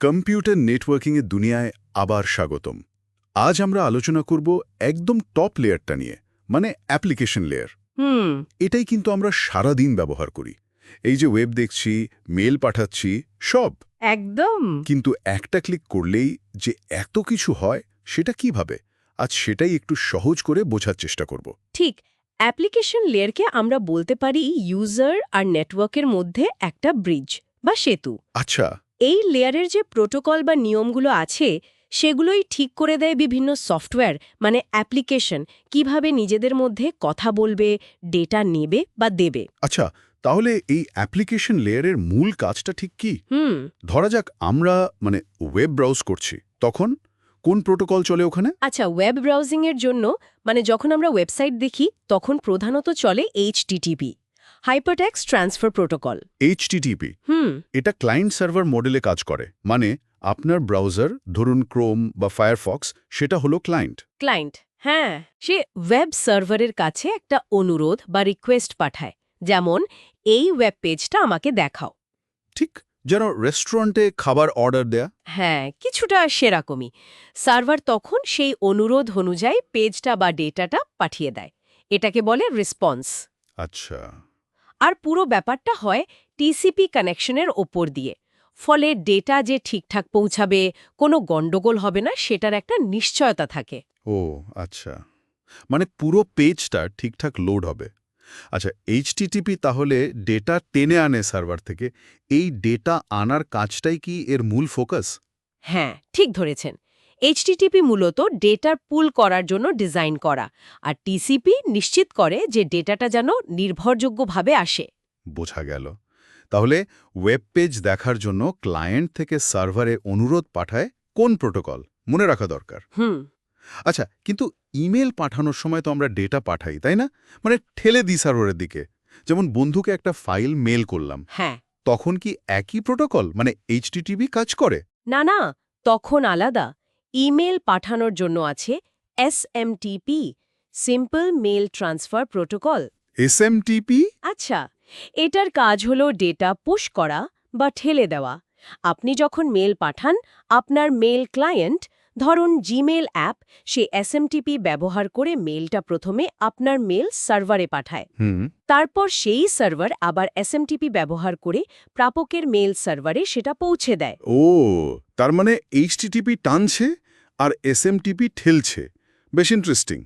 Computer নেটওয়ার্কিংয়ের দুনিয়ায় আবার স্বাগতম। আজ আমরা আলোচনা করব একদম টপ লেয়ারটা নিয়ে মানে অ্যাপ্লিকেশন লেয়ার। হুম। এটাই কিন্তু আমরা সারা দিন ব্যবহার করি। এই যে ওয়েব দেখছি মেল পাঠাচ্ছি সব। একদম। কিন্তু একটা ক্লিক করলেই যে এত কিছু হয় সেটা কীভাবে? আজ সেটাই একটু সহজ করে বোঝার চেষ্টা করব। ঠিক অ্যাপ্লিকেশন লেয়ারকে আমরা বলতে পারি ইউজার আর নেটওয়ার্কের মধ্যে একটা ব্রিজ বা সেতু। আচ্ছা। এই লেয়ারের যে প্রোটোকল বা নিয়মগুলো আছে সেগুলোই ঠিক করে দেয় বিভিন্ন সফটওয়্যার মানে অ্যাপ্লিকেশন কীভাবে নিজেদের মধ্যে কথা বলবে ডেটা নেবে বা দেবে। আচ্ছা তাহলে এই অ্যাপ্লিকেশন লেয়ারের মূল কাজটা ঠিক কি? হুম। ধরা যাক আমরা মানে ওয়েব ব্রাউজ করছি তখন কোন প্রোটোকল চলে ওখানে? আচ্ছা ওয়েব ব্রাউজিংয়ের জন্য মানে যখন আমরা ওয়েবসাইট দেখি তখন প্রধানত চলে HTTP. Hypertext transfer protocol HTTP হুম এটা ক্লায়েন্ট সার্ভার মডেলে কাজ করে। মানে আপনার ব্রাউজার ধরুন ক্রোম বা ফায়ারফক্স সেটা হলো ক্লায়েন্ট ক্লায়েন্ট হ্যাঁ। সে ওয়েব সার্ভারের কাছে একটা অনুরোধ বা রিকোয়েস্ট পাঠায়। যেমন এই ওয়েব পেজটা আমাকে দেখাও। ঠিক যেন রেস্টুরেন্টে খাবার অর্ডার দেয়া। হ্যাঁ কিছুটা সেরকমই। সার্ভার তখন সেই অনুরোধ অনুযায়ী পেজটা বা ডেটাটা পাঠিয়ে দেয়। এটাকে বলে রেসপন্স আচ্ছা। আর পুরো ব্যাপারটা হয় টিসিপি কানেকশনের ওপর দিয়ে। ফলে ডেটা যে ঠিকঠাক পৌঁছাবে কোনো গণ্ডগোল হবে না সেটার একটা নিশ্চয়তা থাকে। ও আচ্ছা। মানে পুরো পেজটা ঠিকঠাক লোড হবে। আচ্ছা এইচটিটিপি তাহলে ডেটা টেনে আনে সার্ভার থেকে। এই ডেটা আনার কাজটাই কি এর মূল ফোকাস? হ্যাঁ ঠিক ধরেছেন। এইচটিটিপি মূলত ডেটার পুল করার জন্য ডিজাইন করা। আর টিসিপি নিশ্চিত করে যে ডেটাটা যেন নির্ভরযোগ্যভাবে আসে। বোঝা গেল। তাহলে ওয়েব পেজ দেখার জন্য ক্লায়েন্ট থেকে সার্ভারে অনুরোধ পাঠায় কোন প্রোটোকল মনে রাখা দরকার। হুম। আচ্ছা কিন্তু ইমেল পাঠানোর সময় তো আমরা ডেটা পাঠাই তাই না? মানে ঠেলে দিই সার্ভারের দিকে। যেমন বন্ধুকে একটা ফাইল মেল করলাম। হ্যাঁ। তখন কি একই প্রোটোকল মানে এইচটিটিভি কাজ করে? না না তখন আলাদা। ইমেল পাঠানোর জন্য আছে S M SMTP simple mail transfer protocol SMTP আচ্ছা এটার কাজ হলো ডেটা পুশ করা বা ঠেলে দেওয়া। আপনি যখন মেল পাঠান আপনার মেল ক্লায়েন্ট ধরুন জিমেল অ্যাপ সে এসএমটিপি ব্যবহার করে মেলটা প্রথমে আপনার মেল সার্ভারে পাঠায়। তারপর সেই সার্ভার আবার এসএমটিপি ব্যবহার করে প্রাপকের মেল সার্ভারে সেটা পৌঁছে দেয়। ও তার মানে এইচটিটিপি টানছে? আর এসএমটিপি ঠেলছে। বেশ ইন্টারেস্টিং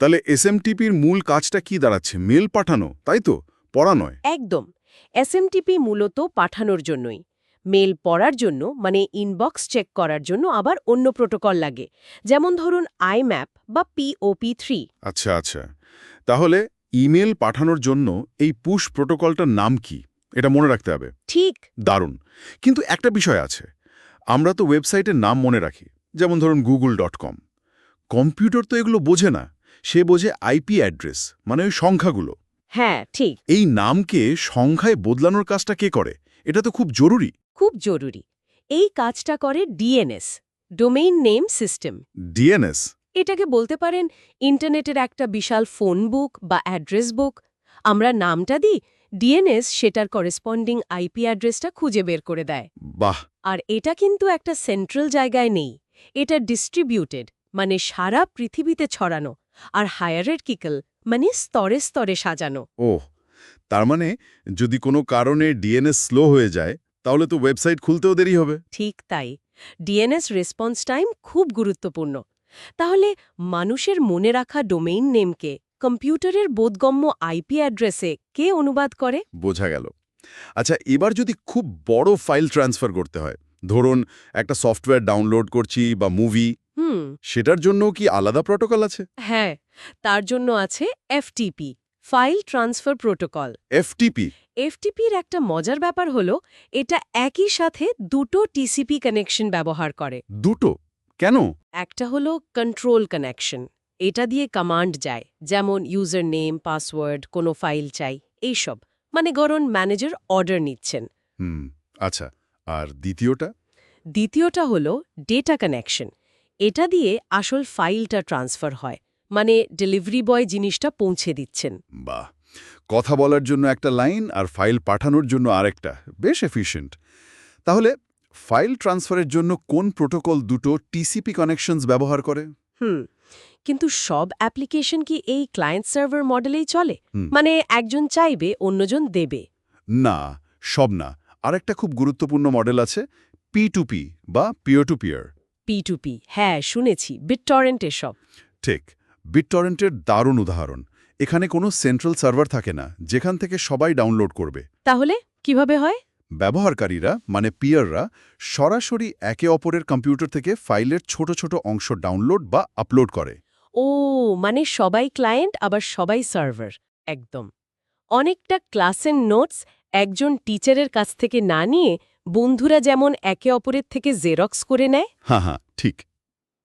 তাহলে এসএমটিপির মূল কাজটা কি দাঁড়াচ্ছে? মেল পাঠানো তাই তো? পড়া নয়। একদম। এসএমটিপি মূলত পাঠানোর জন্যই। মেল পড়ার জন্য মানে ইনবক্স চেক করার জন্য আবার অন্য প্রোটোকল লাগে। যেমন ধরুন আইম্যাপ বা পিওপি থ্রি আচ্ছা আচ্ছা। তাহলে ইমেল পাঠানোর জন্য এই পুশ প্রোটোকলটার নাম কি? এটা মনে রাখতে হবে। ঠিক। দারুণ। কিন্তু একটা বিষয় আছে। আমরা তো ওয়েবসাইটের নাম মনে রাখি। যেমন ধরুন গুগল ডট কম। কম্পিউটার তো এগুলো বোঝে না সে বোঝে আইপি অ্যাড্রেস মানে ওই সংখ্যাগুলো। হ্যাঁ ঠিক। এই নামকে সংখ্যায় বদলানোর কাজটা কে করে? এটা তো খুব জরুরি। খুব জরুরি। এই কাজটা করে DNS domain name system. DNS? এটাকে বলতে পারেন ইন্টারনেটের একটা বিশাল ফোন বুক বা অ্যাড্রেস বুক। আমরা নামটা দিই ডিএনএস সেটার করেসপন্ডিং আইপি অ্যাড্রেসটা খুঁজে বের করে দেয়। বাহ! আর এটা কিন্তু একটা সেন্ট্রাল জায়গায় নেই। এটা ডিস্ট্রিবিউটেড মানে সারা পৃথিবীতে ছড়ানো আর হায়ারার্কিক্যাল মানে স্তরে স্তরে সাজানো। ও তার মানে যদি কোনো কারণে ডিএনএস স্লো হয়ে যায় তাহলে তো ওয়েবসাইট খুলতেও দেরি হবে। ঠিক তাই। ডিএনএস রেসপন্স টাইম খুব গুরুত্বপূর্ণ। তাহলে মানুষের মনে রাখা ডোমেইন নেমকে কম্পিউটারের বোধগম্য আইপি অ্যাড্রেসে কে অনুবাদ করে? বোঝা গেল। আচ্ছা এবার যদি খুব বড় ফাইল ট্রান্সফার করতে হয় ধরুন একটা সফটওয়্যার ডাউনলোড করছি বা মুভি। হুম। সেটার জন্য কি আলাদা প্রোটোকল আছে? হ্যাঁ তার জন্য আছে FTP file transfer protocol. FTP? এফটিপির একটা মজার ব্যাপার হলো এটা একই সাথে দুটো টিসিপি কানেকশন ব্যবহার করে। দুটো? কেন? একটা হলো কন্ট্রোল কানেকশন এটা দিয়ে কমান্ড যায় যেমন ইউজার নেম পাসওয়ার্ড কোনো ফাইল চাই এইসব। মানে গরন ম্যানেজার অর্ডার নিচ্ছেন। হুম আচ্ছা। আর দ্বিতীয়টা? দ্বিতীয়টা হলো ডেটা কানেকশন এটা দিয়ে আসল ফাইলটা ট্রান্সফার হয় মানে ডেলিভারি বয় জিনিসটা পৌঁছে দিচ্ছেন। বাহ! কথা বলার জন্য একটা লাইন আর ফাইল পাঠানোর জন্য আরেকটা বেশ এফিশিয়েন্ট তাহলে ফাইল ট্রান্সফারের জন্য কোন প্রোটোকল দুটো টিসিপি কানেকশনস ব্যবহার করে? হুম কিন্তু সব অ্যাপ্লিকেশন কি এই ক্লায়েন্ট সার্ভার মডেলেই চলে? মানে একজন চাইবে অন্যজন দেবে। না সব না। আরেকটা খুব গুরুত্বপূর্ণ মডেল আছে পি টু পি বা peer to peer P to P হ্যাঁ শুনেছি বিটটরেন্ট এসব ঠিক বিটটরেন্টের দারুণ উদাহরণ। এখানে কোনো সেন্ট্রাল সার্ভার থাকে না যেখান থেকে সবাই ডাউনলোড করবে। তাহলে কীভাবে হয়? ব্যবহারকারীরা মানে পিয়াররা সরাসরি একে অপরের কম্পিউটার থেকে ফাইলের ছোট ছোট অংশ ডাউনলোড বা আপলোড করে। ও মানে সবাই ক্লায়েন্ট আবার সবাই সার্ভার একদম। অনেকটা ক্লাসের নোটস একজন টিচারের কাছ থেকে না নিয়ে বন্ধুরা যেমন একে অপরের থেকে জেরক্স করে নেয় হ্যাঁ হ্যাঁ ঠিক।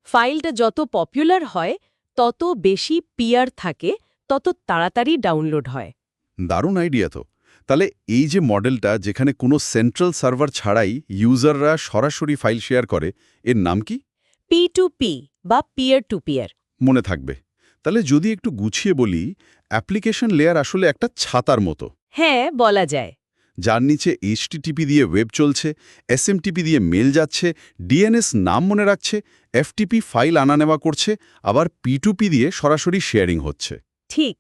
ফাইলটা যত পপুলার হয় তত বেশি পিয়ার থাকে তত তাড়াতাড়ি ডাউনলোড হয়। দারুণ আইডিয়া তো। তাহলে এই যে মডেলটা যেখানে কোনো সেন্ট্রাল সার্ভার ছাড়াই ইউজাররা সরাসরি ফাইল শেয়ার করে এর নাম কি? পি টু পি বা পিয়ার টু পিয়ার মনে থাকবে। তাহলে যদি একটু গুছিয়ে বলি অ্যাপ্লিকেশন লেয়ার আসলে একটা ছাতার মতো। হ্যাঁ বলা যায়। যার নিচে এইচটিটিপি দিয়ে ওয়েব চলছে এসএমটিপি দিয়ে মেল যাচ্ছে ডিএনএস নাম মনে রাখছে এফটিপি ফাইল আনা নেওয়া করছে আবার পিটুপি দিয়ে সরাসরি শেয়ারিং হচ্ছে। ঠিক।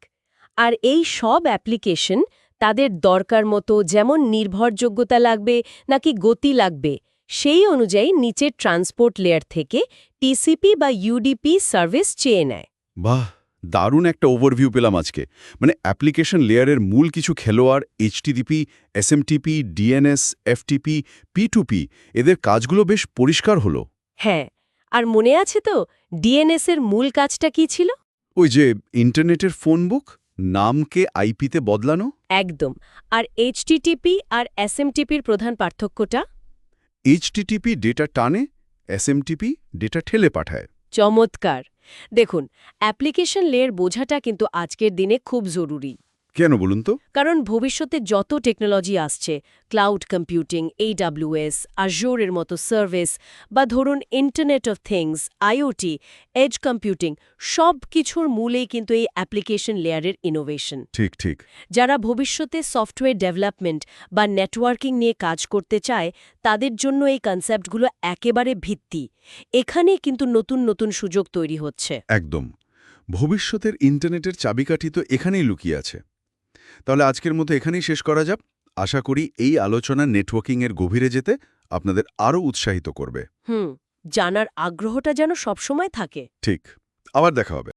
আর এই সব অ্যাপ্লিকেশন তাদের দরকার মতো যেমন নির্ভরযোগ্যতা লাগবে নাকি গতি লাগবে সেই অনুযায়ী নিচের ট্রান্সপোর্ট লেয়ার থেকে টিসিপি বা ইউডিপি সার্ভিস চেয়ে নেয়। বাহ! দারুণ একটা ওভারভিউ পেলাম আজকে। মানে অ্যাপ্লিকেশন লেয়ারের মূল কিছু খেলোয়াড় HTTP SMTP DNS FTP P two P এদের কাজগুলো বেশ পরিষ্কার হলো। হ্যাঁ আর মনে আছে তো ডিএনএস এর মূল কাজটা কি ছিল? ওই যে ইন্টারনেটের ফোন বুক নামকে আইপিতে বদলানো? একদম আর এইচটিটিপি আর এসএমটিপির প্রধান পার্থক্যটা? এইচটিটিপি ডেটা টানে এসএমটিপি ডেটা ঠেলে পাঠায়। চমৎকার দেখুন অ্যাপ্লিকেশন লেয়ার বোঝাটা কিন্তু আজকের দিনে খুব জরুরি। কেন বলুন তো? কারণ ভবিষ্যতে যত টেকনোলজি আসছে ক্লাউড কম্পিউটিং এইডাব্লিউএস আজোরের মতো সার্ভিস বা ধরুন internet of things IoT edge computing সব কিছুর মূলেই কিন্তু এই অ্যাপ্লিকেশন লেয়ারের ইনোভেশন ঠিক ঠিক। যারা ভবিষ্যতে সফটওয়্যার ডেভেলপমেন্ট বা নেটওয়ার্কিং নিয়ে কাজ করতে চায় তাদের জন্য এই কনসেপ্টগুলো একেবারে ভিত্তি। এখানে কিন্তু নতুন নতুন সুযোগ তৈরি হচ্ছে। একদম। ভবিষ্যতের ইন্টারনেটের চাবিকাঠি তো এখানেই লুকিয়ে আছে। তাহলে আজকের মতো এখানেই শেষ করা যাক। আশা করি এই আলোচনা নেটওয়ার্কিংয়ের গভীরে যেতে আপনাদের আরও উৎসাহিত করবে। হুম জানার আগ্রহটা যেন সবসময় থাকে। ঠিক আবার দেখা হবে।